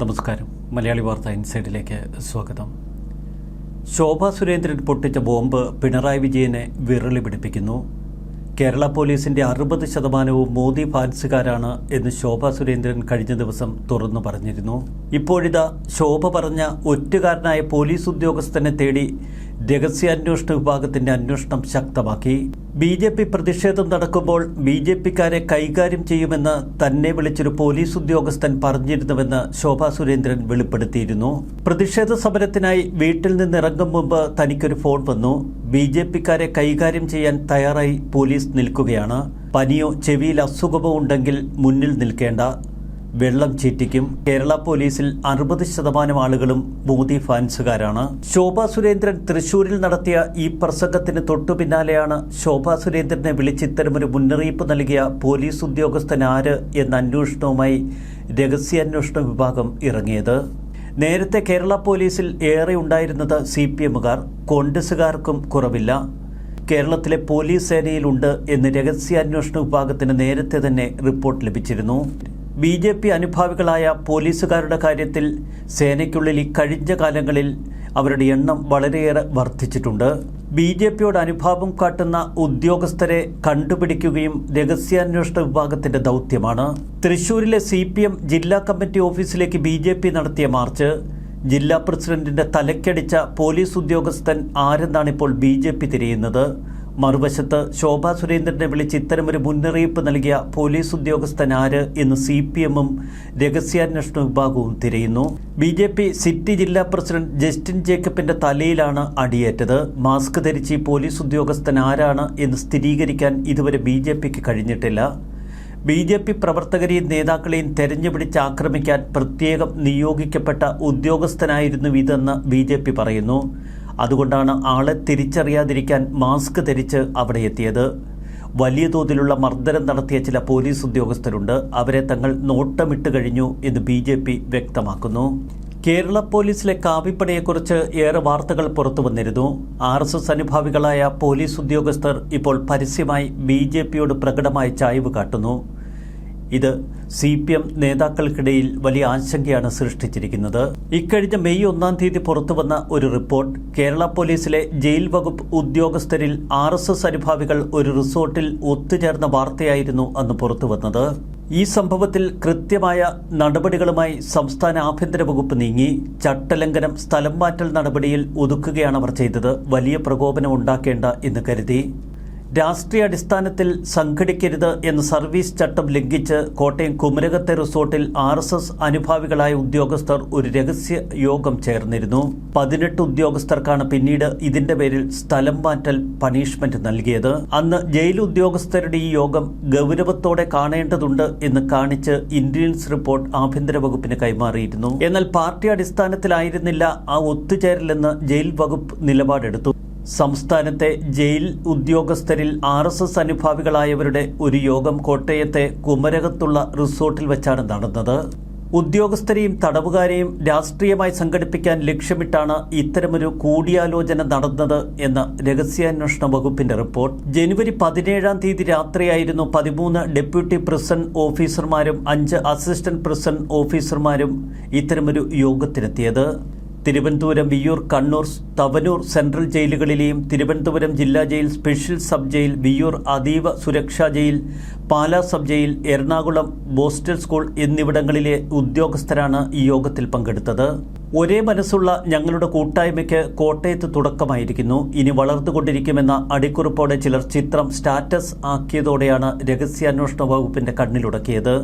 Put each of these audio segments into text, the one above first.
നമസ്കാരം. മലയാളി വാർത്ത ഇൻസൈഡിലേക്ക് സ്വാഗതം. ശോഭ സുരേന്ദ്രൻ പൊട്ടിച്ച ബോംബ് പിണറായി വിജയനെ വിരളി പിടിപ്പിക്കുന്നു. കേരള പോലീസിന്റെ അറുപത് ശതമാനവും മോദി ഫാൻസുകാരാണ് എന്ന് ശോഭ സുരേന്ദ്രൻ കഴിഞ്ഞ ദിവസം തുറന്നു പറഞ്ഞിരുന്നു. ഇപ്പോഴിതാ ശോഭ പറഞ്ഞ ഒറ്റുകാരനായ പോലീസ് ഉദ്യോഗസ്ഥനെ തേടി രഹസ്യാന്വേഷണ വിഭാഗത്തിന്റെ അന്വേഷണം ശക്തമാക്കി. ബി ജെ പി പ്രതിഷേധം നടക്കുമ്പോൾ ബി ജെ പിക്കാരെ കൈകാര്യം ചെയ്യുമെന്ന് തന്നെ വിളിച്ചൊരു പോലീസ് ഉദ്യോഗസ്ഥൻ പറഞ്ഞിരുന്നുവെന്ന് ശോഭാ സുരേന്ദ്രൻ വെളിപ്പെടുത്തിയിരുന്നു. പ്രതിഷേധ സമരത്തിനായി വീട്ടിൽ നിന്നിറങ്ങും മുമ്പ് തനിക്കൊരു ഫോൺ വന്നു. ബി ജെ പിക്കാരെ കൈകാര്യം ചെയ്യാൻ തയ്യാറായി പോലീസ് നിൽക്കുകയാണ്. പനിയോ ചെവിയിൽ അസുഖമോ ഉണ്ടെങ്കിൽ മുന്നിൽ നിൽക്കേണ്ട. വെള്ളം ചീറ്റിക്കും. കേരള പോലീസിൽ അറുപത് ശതമാനം ആളുകളും മോദി ഫാൻസുകാരാണ്. ശോഭാ സുരേന്ദ്രൻ തൃശൂരിൽ നടത്തിയ ഈ പ്രസംഗത്തിന് തൊട്ടു പിന്നാലെയാണ് ശോഭാ സുരേന്ദ്രനെ വിളിച്ച് ഇത്തരമൊരു മുന്നറിയിപ്പ് നൽകിയ പോലീസ് ഉദ്യോഗസ്ഥൻ ആര് എന്ന അന്വേഷണവുമായി രഹസ്യാന്വേഷണ വിഭാഗം ഇറങ്ങിയത്. നേരത്തെ കേരള പോലീസിൽ ഏറെ ഉണ്ടായിരുന്നത് സി പി എമ്മുകാർ. കോൺഗ്രസുകാർക്കും കുറവില്ല. കേരളത്തിലെ പോലീസ് സേനയിലുണ്ട് എന്ന് രഹസ്യാന്വേഷണ വിഭാഗത്തിന് നേരത്തെ തന്നെ റിപ്പോർട്ട് ലഭിച്ചിരുന്നു. ബി ജെ പി അനുഭാവികളായ പോലീസുകാരുടെ കാര്യത്തിൽ സേനയ്ക്കുള്ളിൽ ഈ കഴിഞ്ഞ കാലങ്ങളിൽ അവരുടെ എണ്ണം വളരെയേറെ വർദ്ധിച്ചിട്ടുണ്ട്. ബി ജെ പിയോട് അനുഭാവം കാട്ടുന്ന ഉദ്യോഗസ്ഥരെ കണ്ടുപിടിക്കുകയും രഹസ്യാന്വേഷണ വിഭാഗത്തിന്റെ ദൗത്യമാണ്. തൃശൂരിലെ സി പി എം ജില്ലാ കമ്മിറ്റി ഓഫീസിലേക്ക് ബി ജെ പി നടത്തിയ മാർച്ച് ജില്ലാ പ്രസിഡന്റിന്റെ തലക്കടിച്ച പോലീസ് ഉദ്യോഗസ്ഥൻ ആരെന്നാണ് ഇപ്പോൾ ബി ജെ പി തിരയുന്നത്? മറുവശത്ത് ശോഭാ സുരേന്ദ്രനെ വിളിച്ച് ഇത്തരമൊരു മുന്നറിയിപ്പ് നൽകിയ പോലീസ് ഉദ്യോഗസ്ഥൻ ആര് എന്ന് സി പി എമ്മും രഹസ്യാന്വേഷണ വിഭാഗവും തിരയുന്നു. ബി ജെ പി സിറ്റി ജില്ലാ പ്രസിഡന്റ് ജസ്റ്റിൻ ജേക്കബിന്റെ തലയിലാണ് അടിയേറ്റത്. മാസ്ക് ധരിച്ച് പോലീസ് ഉദ്യോഗസ്ഥൻ ആരാണ് എന്ന് സ്ഥിരീകരിക്കാൻ ഇതുവരെ ബി ജെ പിക്ക് കഴിഞ്ഞിട്ടില്ല. ബി ജെ പി പ്രവർത്തകരെയും നേതാക്കളെയും തെരഞ്ഞുപിടിച്ച് ആക്രമിക്കാൻ പ്രത്യേകം നിയോഗിക്കപ്പെട്ട ഉദ്യോഗസ്ഥനായിരുന്നു ഇതെന്ന് ബി ജെ പി പറയുന്നു. അതുകൊണ്ടാണ് ആളെ തിരിച്ചറിയാതിരിക്കാൻ മാസ്ക് ധരിച്ച് അവിടെ എത്തിയത്. വലിയ തോതിലുള്ള മർദ്ദനം നടത്തിയ ചില പോലീസ് ഉദ്യോഗസ്ഥരുണ്ട്. അവരെ തങ്ങൾ നോട്ടമിട്ട് കഴിഞ്ഞു എന്ന് ബി ജെ പി വ്യക്തമാക്കുന്നു. കേരള പോലീസിലെ കാവിപ്പടയെക്കുറിച്ച് ഏറെ വാർത്തകൾ പുറത്തു വന്നിരുന്നു. ആർ എസ് എസ് അനുഭാവികളായ പോലീസ് ഉദ്യോഗസ്ഥർ ഇപ്പോൾ പരസ്യമായി ബി ജെ പിയോട് പ്രകടമായി ചായ്വ് കാട്ടുന്നു. ഇത് സി പി എം നേതാക്കൾക്കിടയിൽ വലിയ ആശങ്കയാണ് സൃഷ്ടിച്ചിരിക്കുന്നത്. ഇക്കഴിഞ്ഞ മെയ് ഒന്നാം തീയതി പുറത്തുവന്ന ഒരു റിപ്പോർട്ട് കേരള പോലീസിലെ ജയിൽ വകുപ്പ് ഉദ്യോഗസ്ഥരിൽ ആർ എസ് എസ് അനുഭാവികൾ ഒരു റിസോർട്ടിൽ ഒത്തുചേർന്ന വാർത്തയായിരുന്നു അന്ന് പുറത്തുവന്നത്. ഈ സംഭവത്തിൽ കൃത്യമായ നടപടികളുമായി സംസ്ഥാന ആഭ്യന്തര വകുപ്പ് നീങ്ങി. ചട്ടലംഘനം സ്ഥലം മാറ്റൽ നടപടിയിൽ ഒതുക്കുകയാണ് അവർ ചെയ്തത്. വലിയ പ്രകോപനം ഉണ്ടാക്കേണ്ട എന്ന് കരുതി. രാഷ്ട്രീയ അടിസ്ഥാനത്തിൽ സംഘടിക്കരുത് എന്ന് സർവീസ് ചട്ടം ലംഘിച്ച് കോട്ടയം കുമരകത്തെ റിസോർട്ടിൽ ആർ എസ് എസ് അനുഭാവികളായ ഉദ്യോഗസ്ഥർ ഒരു രഹസ്യ യോഗം ചേർന്നിരുന്നു. പതിനെട്ട് ഉദ്യോഗസ്ഥർക്കാണ് പിന്നീട് ഇതിന്റെ പേരിൽ സ്ഥലം മാറ്റൽ പണിഷ്മെന്റ് നൽകിയത്. അന്ന് ജയിൽ ഉദ്യോഗസ്ഥരുടെ ഈ യോഗം ഗൗരവത്തോടെ കാണേണ്ടതുണ്ട് എന്ന് കാണിച്ച് ഇന്റലിജൻസ് റിപ്പോർട്ട് ആഭ്യന്തര വകുപ്പിന് കൈമാറിയിരുന്നു. എന്നാൽ പാർട്ടി അടിസ്ഥാനത്തിലായിരുന്നില്ല ആ ഒത്തുചേരലെന്ന് ജയിൽ വകുപ്പ് നിലപാടെടുത്തു. സംസ്ഥാനത്തെ ജയിൽ ഉദ്യോഗസ്ഥരിൽ ആർ എസ് എസ് അനുഭാവികളായവരുടെ ഒരു യോഗം കോട്ടയത്തെ കുമരകത്തുള്ള റിസോർട്ടിൽ വെച്ചാണ് നടന്നത്. ഉദ്യോഗസ്ഥരെയും തടവുകാരെയും രാഷ്ട്രീയമായി സംഘടിപ്പിക്കാൻ ലക്ഷ്യമിട്ടാണ് ഇത്തരമൊരു കൂടിയാലോചന നടന്നത് എന്ന രഹസ്യാന്വേഷണ വകുപ്പിന്റെ റിപ്പോർട്ട്. ജനുവരി പതിനേഴാം തീയതി രാത്രിയായിരുന്നു പതിമൂന്ന് ഡെപ്യൂട്ടി പ്രസിഡന്റ് ഓഫീസർമാരും അഞ്ച് അസിസ്റ്റന്റ് പ്രസിഡന്റ് ഓഫീസർമാരും ഇത്തരമൊരു യോഗത്തിനെത്തിയത്. തിരുവനന്തപുരം വിയ്യൂർ കണ്ണൂർ തവനൂർ സെൻട്രൽ ജയിലുകളിലെയും തിരുവനന്തപുരം ജില്ലാ jail special sub jail Viyyur അതീവ സുരക്ഷാ jail Pala sub jail Ernakulam borstal school എന്നിവിടങ്ങളിലെ ഉദ്യോഗസ്ഥരാണ് ഈ യോഗത്തിൽ പങ്കെടുത്തത്. ഒരേ മനസ്സുള്ള ഞങ്ങളുടെ കൂട്ടായ്മയ്ക്ക് കോട്ടയത്ത് തുടക്കമായിരിക്കുന്നു. ഇനി വളർന്നുകൊണ്ടിരിക്കുമെന്ന അടിക്കുറിപ്പോടെ ചിലർ ചിത്രം സ്റ്റാറ്റസ് ആക്കിയതോടെയാണ് രഹസ്യാന്വേഷണ വകുപ്പിന്റെ കണ്ണിലുടക്കിയത്.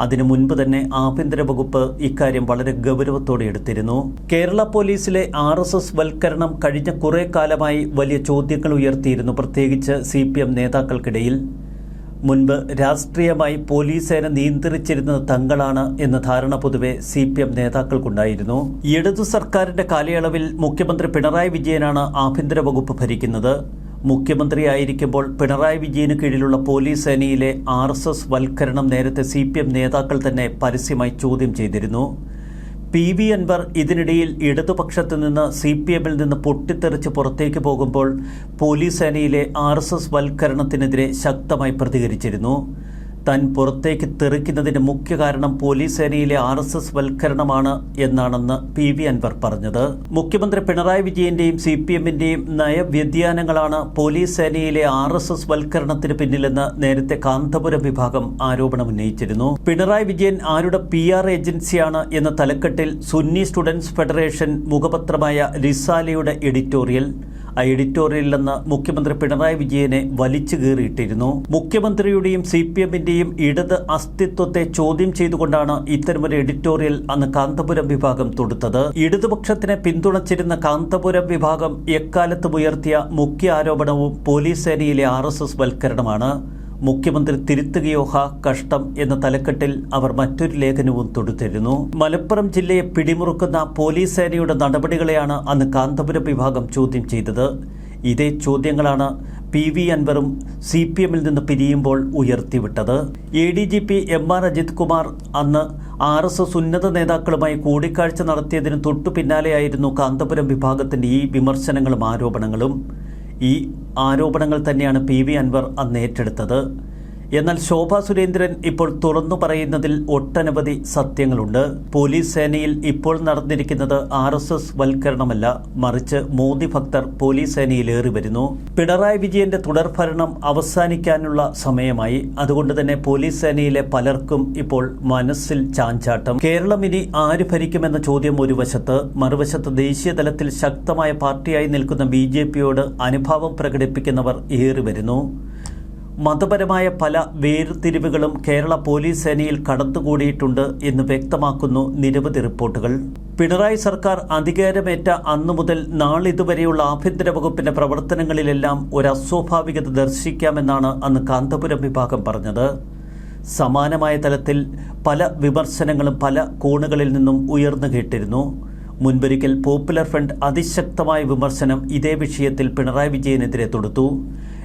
അതിനു മുൻപ് തന്നെ ആഭ്യന്തര വകുപ്പ് ഇക്കാര്യം വളരെ ഗൗരവത്തോടെ എടുത്തിരുന്നു. കേരള പോലീസിലെ ആർ എസ് എസ് വൽക്കരണം കഴിഞ്ഞ കുറെ കാലമായി വലിയ ചോദ്യങ്ങൾ ഉയർത്തിയിരുന്നു പ്രത്യേകിച്ച് സി പി എം നേതാക്കൾക്കിടയിൽ. മുൻപ് രാഷ്ട്രീയമായി പോലീസ് സേന നിയന്ത്രിച്ചിരുന്നത് തങ്ങളാണ് എന്ന ധാരണ പൊതുവെ സി പി എം നേതാക്കൾക്കുണ്ടായിരുന്നു. ഇടതു സർക്കാരിന്റെ കാലയളവിൽ മുഖ്യമന്ത്രി പിണറായി വിജയനാണ് ആഭ്യന്തര വകുപ്പ് ഭരിക്കുന്നത്. മുഖ്യമന്ത്രിയായിരിക്കുമ്പോൾ പിണറായി വിജയന് കീഴിലുള്ള പോലീസ് സേനയിലെ ആർ എസ് എസ് വൽക്കരണം നേരത്തെ സി പി എം നേതാക്കൾ തന്നെ പരസ്യമായി ചോദ്യം ചെയ്തിരുന്നു. പി വി അൻവർ ഇതിനിടയിൽ ഇടതുപക്ഷത്ത് നിന്ന് സി പി എമ്മിൽ നിന്ന് പൊട്ടിത്തെറിച്ച് പുറത്തേക്ക് പോകുമ്പോൾ പോലീസ് സേനയിലെ ആർ എസ് എസ് വൽക്കരണത്തിനെതിരെ ശക്തമായി പ്രതികരിച്ചിരുന്നു. താൻ പുറത്തേക്ക് തെറിക്കുന്നതിന് മുഖ്യ കാരണം പോലീസ് സേനയിലെ ആർ എസ് എസ് വൽക്കരണമാണ് എന്നാണെന്ന് പി വി അൻവർ പറഞ്ഞത്. മുഖ്യമന്ത്രി പിണറായി വിജയന്റെയും സി പി എമ്മിന്റെയും നയവ്യതിയാനങ്ങളാണ് പോലീസ് സേനയിലെ ആർ എസ് എസ് വൽക്കരണത്തിന് പിന്നിലെന്ന് നേരത്തെ കാന്തപുരം വിഭാഗം ആരോപണം ഉന്നയിച്ചിരുന്നു പിണറായി വിജയൻ ആരുടെ പി ആർ ഏജൻസിയാണ് എന്ന തലക്കെട്ടിൽ സുന്നി സ്റ്റുഡൻസ് ഫെഡറേഷൻ മുഖപത്രമായ റിസാലയുടെ എഡിറ്റോറിയൽ ആ എഡിറ്റോറിയലിൽ മുഖ്യമന്ത്രി പിണറായി വിജയനെ വലിച്ചു കീറിയിട്ടിരുന്നു. മുഖ്യമന്ത്രിയുടെയും സി പി എമ്മിന്റെയും ഇടത് അസ്തിത്വത്തെ ചോദ്യം ചെയ്തുകൊണ്ടാണ് ഇത്തരമൊരു എഡിറ്റോറിയൽ അന്ന് കാന്തപുരം വിഭാഗം തൊടുത്തത്. ഇടതുപക്ഷത്തിനെ പിന്തുണച്ചിരുന്ന കാന്തപുരം വിഭാഗം എക്കാലത്തും ഉയർത്തിയ മുഖ്യ ആരോപണവും പോലീസ് സേനയിലെ ആർ വൽക്കരണമാണ്. മുഖ്യമന്ത്രി തിരുത്തുകയോ ഹാ കഷ്ടം എന്ന തലക്കെട്ടിൽ അവർ മറ്റൊരു ലേഖനവും തൊടുത്തിരുന്നു. മലപ്പുറം ജില്ലയെ പിടിമുറുക്കുന്ന പോലീസ് സേനയുടെ നടപടികളെയാണ് അന്ന് കാന്തപുരം വിഭാഗം ചോദ്യം ചെയ്തത്. ഇതേ ചോദ്യങ്ങളാണ് പി വി അൻവറും സി പി എമ്മിൽ നിന്ന് പിരിയുമ്പോൾ ഉയർത്തിവിട്ടത്. A D G P M R Ajith Kumar അന്ന് ആർ എസ് എസ് ഉന്നത നേതാക്കളുമായി കൂടിക്കാഴ്ച നടത്തിയതിന് തൊട്ടു പിന്നാലെയായിരുന്നു കാന്തപുരം വിഭാഗത്തിന്റെ ഈ വിമർശനങ്ങളും ആരോപണങ്ങളും. ഈ ആരോപണങ്ങൾ തന്നെയാണ് പി വി അൻവർ അന്ന് ഏറ്റെടുത്തത്. എന്നാൽ ശോഭാ സുരേന്ദ്രൻ ഇപ്പോൾ തുറന്നു പറയുന്നതിൽ ഒട്ടനവധി സത്യങ്ങളുണ്ട്. പോലീസ് സേനയിൽ ഇപ്പോൾ നടന്നിരിക്കുന്നത് ആർ എസ് എസ് വൽക്കരണമല്ല. മറിച്ച് മോദി ഭക്തർ പോലീസ് സേനയിലേറി വരുന്നു. പിണറായി വിജയന്റെ തുടർഭരണം അവസാനിക്കാനുള്ള സമയമായി. അതുകൊണ്ട് തന്നെ പോലീസ് സേനയിലെ പലർക്കും ഇപ്പോൾ മനസ്സിൽ ചാഞ്ചാട്ടം. കേരളം ഇനി ആര് ഭരിക്കുമെന്ന ചോദ്യം ഒരു വശത്ത് മറുവശത്ത് ദേശീയ തലത്തിൽ ശക്തമായ പാർട്ടിയായി നിൽക്കുന്ന ബി അനുഭാവം പ്രകടിപ്പിക്കുന്നവർ ഏറി വരുന്നു. മതപരമായ പല വേർതിരിവുകളും കേരള പോലീസ് സേനയിൽ കടന്നുകൂടിയിട്ടുണ്ട് എന്ന് വ്യക്തമാക്കുന്നു നിരവധി റിപ്പോർട്ടുകൾ. പിണറായി സർക്കാർ അധികാരമേറ്റ അന്നു മുതൽ നാളിതുവരെയുള്ള ആഭ്യന്തര വകുപ്പിന്റെ പ്രവർത്തനങ്ങളിലെല്ലാം ഒരു അസ്വാഭാവികത ദർശിക്കാമെന്നാണ് അന്ന് കാന്തപുരം വിഭാഗം പറഞ്ഞത്. സമാനമായ തലത്തിൽ പല വിമർശനങ്ങളും പല കോണുകളിൽ നിന്നും ഉയർന്നു കേട്ടിരുന്നു. മുൻപൊരിക്കൽ പോപ്പുലർ ഫ്രണ്ട് അതിശക്തമായ വിമർശനം ഇതേ വിഷയത്തിൽ പിണറായി വിജയനെതിരെ തൊടുത്തു.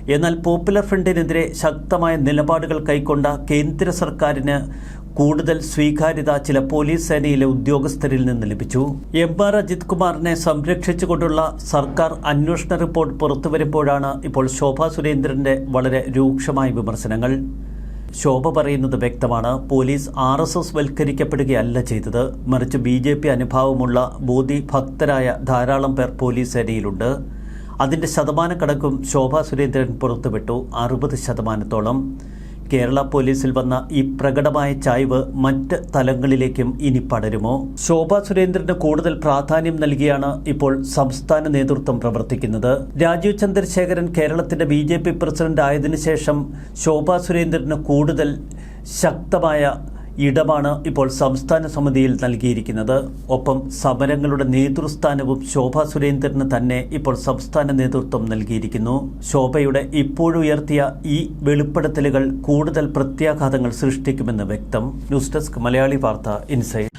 എന്നാൽ പോപ്പുലർ ഫ്രണ്ടിനെതിരെ ശക്തമായ നിലപാടുകൾ കൈക്കൊണ്ട കേന്ദ്ര സർക്കാരിന് കൂടുതൽ സ്വീകാര്യത ചില പോലീസ് സേനയിലെ ഉദ്യോഗസ്ഥരിൽ നിന്ന് ലഭിച്ചു. എം ആർ അജിത് കുമാറിനെ സംരക്ഷിച്ചുകൊണ്ടുള്ള സർക്കാർ അന്വേഷണ റിപ്പോർട്ട് പുറത്തുവരുമ്പോഴാണ് ഇപ്പോൾ ശോഭ സുരേന്ദ്രന്റെ വളരെ രൂക്ഷമായ വിമർശനങ്ങൾ. ശോഭ പറയുന്നത് വ്യക്തമാണ്. പോലീസ് ആർ എസ് എസ് വൽക്കരിക്കപ്പെടുകയല്ല ചെയ്തത്. മറിച്ച് ബി ജെ പി അനുഭാവമുള്ള ബോധി ഭക്തരായ ധാരാളം പേർ പോലീസ് സേനയിലുണ്ട്. അതിന്റെ ശതമാന കണക്കും ശോഭാ സുരേന്ദ്രൻ പുറത്തുവിട്ടു. അറുപത് ശതമാനത്തോളം. കേരള പോലീസിൽ വന്ന ഈ പ്രകടമായ ചായ്വ് മറ്റ് തലങ്ങളിലേക്കും ഇനി പടരുമോ? ശോഭാ സുരേന്ദ്രന് കൂടുതൽ പ്രാധാന്യം നൽകിയാണ് ഇപ്പോൾ സംസ്ഥാന നേതൃത്വം പ്രവർത്തിക്കുന്നത്. രാജീവ് ചന്ദ്രശേഖരൻ കേരളത്തിന്റെ ബി ജെ പി പ്രസിഡന്റ് ആയതിനു ശേഷം ശോഭാ സുരേന്ദ്രന് കൂടുതൽ ശക്തമായ ഇടമാണ് ഇപ്പോൾ സംസ്ഥാന സമിതിയിൽ നൽകിയിരിക്കുന്നത്. ഒപ്പം സമരങ്ങളുടെ നേതൃസ്ഥാനവും ശോഭ സുരേന്ദ്രന് തന്നെ ഇപ്പോൾ സംസ്ഥാന നേതൃത്വം നൽകിയിരിക്കുന്നു. ശോഭയുടെ ഇപ്പോഴുയർത്തിയ ഈ വെളിപ്പെടുത്തലുകൾ കൂടുതൽ പ്രത്യാഘാതങ്ങൾ സൃഷ്ടിക്കുമെന്ന് വ്യക്തം. ന്യൂസ് ഡെസ്ക് മലയാളി വാർത്ത ഇൻസൈഡ്.